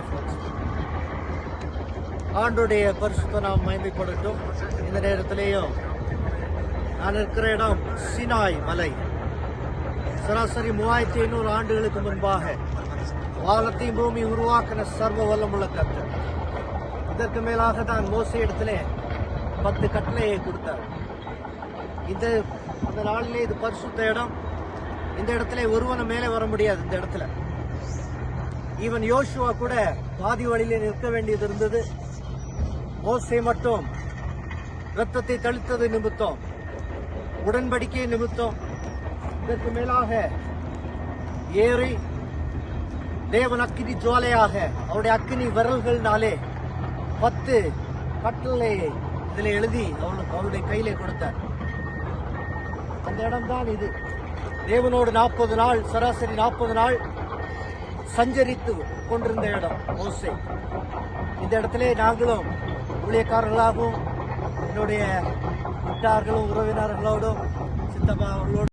Reference ஆண்டுடைய பரிசுத்த நாம் மயமைப்படட்டும் இந்த நேரத்திலேயும் நான் இருக்கிற இடம் சினாய் மலை. சராசரி மூவாயிரத்தி ஐநூறு ஆண்டுகளுக்கு முன்பாக வானத்தையும் பூமி உருவாக்கின சர்வ வல்லமுள்ள கத்து இதற்கு மேலாக தான் மோச இடத்திலே பத்து கட்டளையை கொடுத்தார். இந்த அந்த நாளிலே இது பரிசுத்த இடம். இந்த இடத்துல ஒருவனை மேலே வர முடியாது இந்த இடத்துல. ஈவன் யோசுவா கூட பாதி வழியிலே நிற்க வேண்டியது இருந்தது. மோசை மட்டும் ரத்தத்தை தளித்தது நிமித்தம். உடன்படிக்கை நிமித்தம். இதற்கு மேலாக ஏறி தேவன் அக்கினி ஜுவாலையாக அவருடைய அக்கினி விரல்கள்னாலே பத்து கட்டளை இதில் எழுதி அவனுக்கு அவருடைய கையிலே கொடுத்தார். அந்த இடம்தான் இது. தேவனோடு நாற்பது நாள் சராசரி நாற்பது நாள் சஞ்சரித்து கொண்டிருந்த இடம் மோசே. இந்த இடத்திலே நாங்களும் ஊழியக்காரர்களாகவும் என்னுடைய உற்றார்களும் உறவினர்களோடும் சித்தப்பா அவர்களோடும்